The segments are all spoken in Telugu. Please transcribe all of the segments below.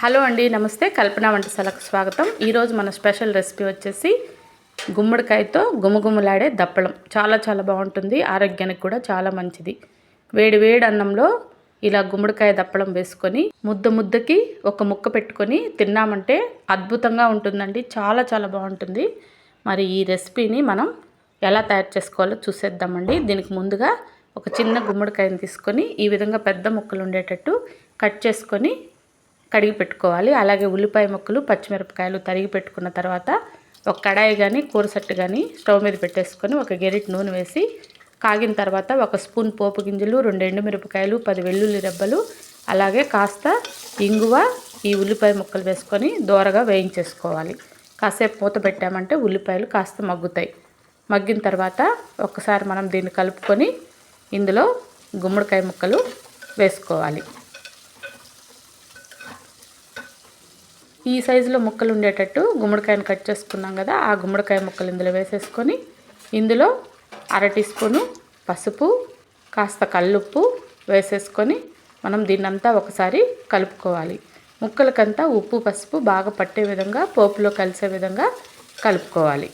హలో అండి నమస్తే. కల్పన వంటశాలకు స్వాగతం. ఈరోజు మన స్పెషల్ రెసిపీ వచ్చేసి గుమ్మడికాయతో గుమగుమలాడే దప్పడం. చాలా చాలా బాగుంటుంది. ఆరోగ్యానికి కూడా చాలా మంచిది. వేడి వేడి అన్నంలో ఇలా గుమ్మడికాయ దప్పడం వేసుకొని ముద్ద ముద్దకి ఒక ముక్క పెట్టుకొని తిన్నామంటే అద్భుతంగా ఉంటుందండి. చాలా చాలా బాగుంటుంది. మరి ఈ రెసిపీని మనం ఎలా తయారు చేసుకోవాలో చూసేద్దామండి. దీనికి ముందుగా ఒక చిన్న గుమ్మడికాయని తీసుకొని ఈ విధంగా పెద్ద ముక్కలు ఉండేటట్టు కట్ చేసుకొని కడిగి పెట్టుకోవాలి. అలాగే ఉల్లిపాయ ముక్కలు పచ్చిమిరపకాయలు తరిగి పెట్టుకున్న తర్వాత ఒక కడాయి కానీ కూరసట్టు కానీ స్టవ్ మీద పెట్టేసుకొని ఒక గెరిట్ నూనె వేసి కాగిన తర్వాత ఒక స్పూన్ పోపు గింజలు రెండు ఎండుమిరపకాయలు పది వెల్లుల్లి రెబ్బలు అలాగే కాస్త ఇంగువ ఈ ఉల్లిపాయ ముక్కలు వేసుకొని దోరగా వేయించేసుకోవాలి. కాసేపు మూత పెట్టామంటే ఉల్లిపాయలు కాస్త మగ్గుతాయి. మగ్గిన తర్వాత ఒక్కసారి మనం దీన్ని కలుపుకొని ఇందులో గుమ్మడికాయ ముక్కలు వేసుకోవాలి. ఈ సైజులో ముక్కలు ఉండేటట్టు గుమ్మడికాయను కట్ చేసుకున్నాం కదా ఆ గుమ్మడికాయ ముక్కలు ఇందులో వేసేసుకొని ఇందులో అర టీ స్పూను పసుపు కాస్త కల్లుప్పు వేసేసుకొని మనం దీన్నంతా ఒకసారి కలుపుకోవాలి. ముక్కలకంతా ఉప్పు పసుపు బాగా పట్టే విధంగా పోపులో కలిసే విధంగా కలుపుకోవాలి.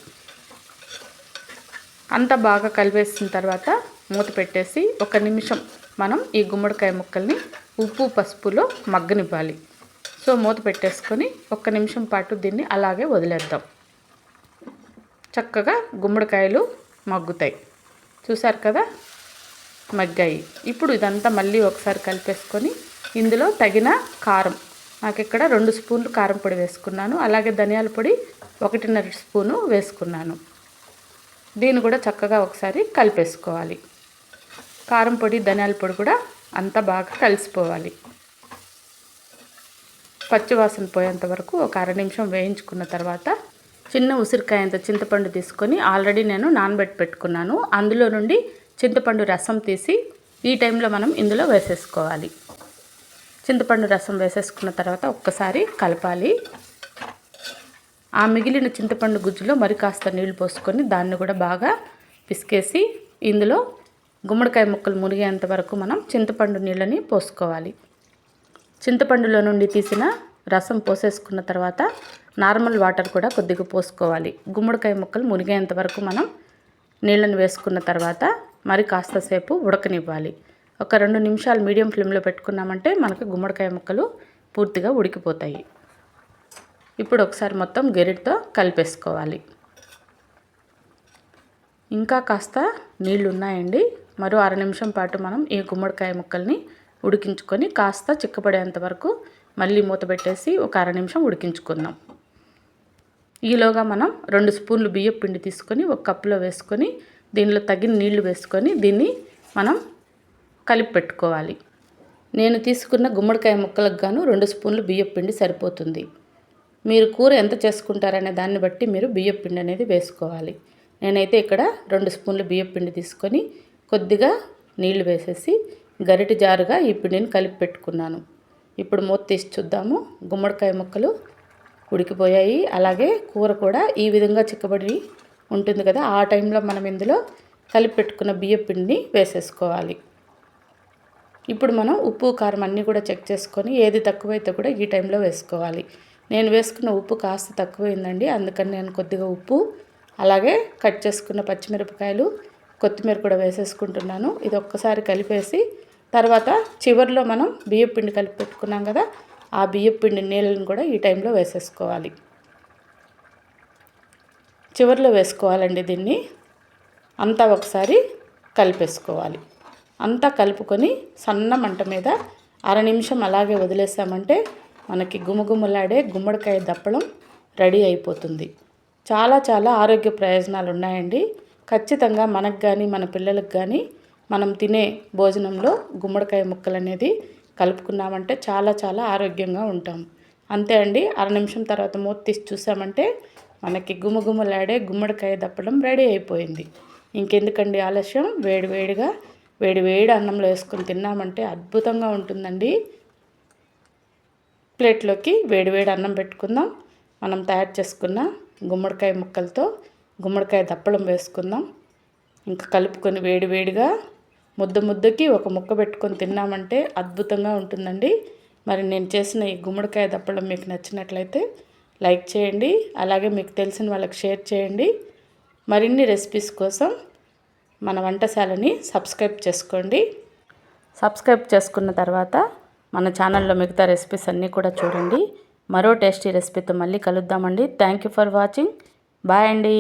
అంతా బాగా కలిపేసిన తర్వాత మూత పెట్టేసి ఒక నిమిషం మనం ఈ గుమ్మడికాయ ముక్కల్ని ఉప్పు పసుపులో మగ్గనివ్వాలి. సో మూత పెట్టేసుకొని ఒక్క నిమిషం పాటు దీన్ని అలాగే వదిలేద్దాం. చక్కగా గుమ్మడికాయలు మగ్గుతాయి. చూసారు కదా? మగ్గాయి. ఇప్పుడు ఇదంతా మళ్ళీ ఒకసారి కలిపేసుకొని ఇందులో తగిన కారం. నాకు ఇక్కడ రెండు స్పూన్లు కారం పొడి వేసుకున్నాను. అలాగే ధనియాల పొడి ఒకటిన్నర స్పూను వేసుకున్నాను. దీన్ని కూడా చక్కగా ఒకసారి కలిపేసుకోవాలి. కారం పొడి ధనియాల పొడి కూడా అంతా బాగా కలిసిపోవాలి. పచ్చివాసన పోయేంత వరకు ఒక అర నిమిషం వేయించుకున్న తర్వాత చిన్న ఉసిరికాయంత చింతపండు తీసుకొని ఆల్రెడీ నేను నానబెట్టి పెట్టుకున్నాను. అందులో నుండి చింతపండు రసం తీసి ఈ టైంలో మనం ఇందులో వేసేసుకోవాలి. చింతపండు రసం వేసేసుకున్న తర్వాత ఒక్కసారి కలపాలి. ఆ మిగిలిన చింతపండు గుజ్జులో మరి కాస్త నీళ్ళు పోసుకొని దాన్ని కూడా బాగా పిసికేసి ఇందులో గుమ్మడికాయ ముక్కలు మునిగేంత వరకు మనం చింతపండు నీళ్ళని పోసుకోవాలి. చింతపండులో నుండి తీసిన రసం పోసేసుకున్న తర్వాత నార్మల్ వాటర్ కూడా కొద్దిగా పోసుకోవాలి. గుమ్మడికాయ ముక్కలు మునిగేంత వరకు మనం నీళ్ళని వేసుకున్న తర్వాత మరి కాస్తసేపు ఉడకనివ్వాలి. ఒక రెండు నిమిషాలు మీడియం ఫ్లేమ్లో పెట్టుకున్నామంటే మనకు గుమ్మడికాయ ముక్కలు పూర్తిగా ఉడికిపోతాయి. ఇప్పుడు ఒకసారి మొత్తం గెరిటితో కలిపేసుకోవాలి. ఇంకా కాస్త నీళ్ళు ఉన్నాయండి. మరో అర నిమిషం పాటు మనం ఈ గుమ్మడికాయ ముక్కల్ని ఉడికించుకొని కాస్త చిక్కపడేంత వరకు మళ్ళీ మూత పెట్టేసి ఒక అర నిమిషం ఉడికించుకుందాం. ఈలోగా మనం రెండు స్పూన్లు బియ్యం పిండి తీసుకొని ఒక కప్పులో వేసుకొని దీనిలో తగిన నీళ్ళు వేసుకొని దీన్ని మనం కలిపి పెట్టుకోవాలి. నేను తీసుకున్న గుమ్మడికాయ ముక్కలకు గాను రెండు స్పూన్లు బియ్యం పిండి సరిపోతుంది. మీరు కూర ఎంత చేసుకుంటారనే దాన్ని బట్టి మీరు బియ్యం పిండి అనేది వేసుకోవాలి. నేనైతే ఇక్కడ రెండు స్పూన్లు బియ్యం పిండి తీసుకొని కొద్దిగా నీళ్ళు వేసేసి గరిటి జారుగా ఈ పిండిని కలిపి పెట్టుకున్నాను. ఇప్పుడు మూత తీసి చూద్దాము. గుమ్మడికాయ ముక్కలు ఉడికిపోయాయి. అలాగే కూర కూడా ఈ విధంగా చిక్కబడి ఉంటుంది కదా ఆ టైంలో మనం ఇందులో కలిపి పెట్టుకున్న బియ్య పిండిని వేసేసుకోవాలి. ఇప్పుడు మనం ఉప్పు కారం అన్నీ కూడా చెక్ చేసుకొని ఏది తక్కువైతే కూడా ఈ టైంలో వేసుకోవాలి. నేను వేసుకున్న ఉప్పు కాస్త తక్కువైందండి. అందుకని నేను కొద్దిగా ఉప్పు అలాగే కట్ చేసుకున్న పచ్చిమిరపకాయలు కొత్తిమీర కూడా వేసేసుకుంటున్నాను. ఇది ఒక్కసారి కలిపేసి తర్వాత చివరిలో మనం బియ్యం పిండి కలిపి పెట్టుకున్నాం కదా ఆ బియ్యం పిండి నీళ్ళని కూడా ఈ టైంలో వేసేసుకోవాలి. చివరిలో వేసుకోవాలండి దీన్ని. అంతా ఒకసారి కలిపేసుకోవాలి. అంతా కలుపుకొని సన్న మంట మీద అర నిమిషం అలాగే వదిలేసామంటే మనకి గుమగుమలాడే గుమ్మడికాయ దప్పడం రెడీ అయిపోతుంది. చాలా చాలా ఆరోగ్య ప్రయోజనాలు ఉన్నాయండి. ఖచ్చితంగా మనకు కానీ మన పిల్లలకు కానీ మనం తినే భోజనంలో గుమ్మడికాయ ముక్కలు అనేది కలుపుకున్నామంటే చాలా చాలా ఆరోగ్యంగా ఉంటాం. అంతే అండి. అర నిమిషం తర్వాత మూత తీసి చూసామంటే మనకి గుమగుమలాడే గుమ్మడికాయ దప్పడం రెడీ అయిపోయింది. ఇంకెందుకండి ఆలస్యం? వేడి వేడిగా వేడి వేడి అన్నంలో వేసుకొని తిన్నామంటే అద్భుతంగా ఉంటుందండి. ప్లేట్లోకి వేడివేడి అన్నం పెట్టుకుందాం. మనం తయారు చేసుకున్న గుమ్మడికాయ ముక్కలతో గుమ్మడికాయ దప్పడం వేసుకుందాం. ఇంకా కలుపుకొని వేడివేడిగా ముద్ద ముద్దకి ఒక ముక్క పెట్టుకొని తిన్నామంటే అద్భుతంగా ఉంటుందండి. మరి నేను చేసిన ఈ గుమ్మడికాయ దప్పడం మీకు నచ్చినట్లయితే లైక్ చేయండి అలాగే మీకు తెలిసిన వాళ్ళకి షేర్ చేయండి. మరిన్ని రెసిపీస్ కోసం మన వంటశాలని సబ్స్క్రైబ్ చేసుకోండి. సబ్స్క్రైబ్ చేసుకున్న తర్వాత మన ఛానల్లో మిగతా రెసిపీస్ అన్నీ కూడా చూడండి. మరో టేస్టీ రెసిపీతో మళ్ళీ కలుద్దామండి. Thank you for watching. Bye అండి.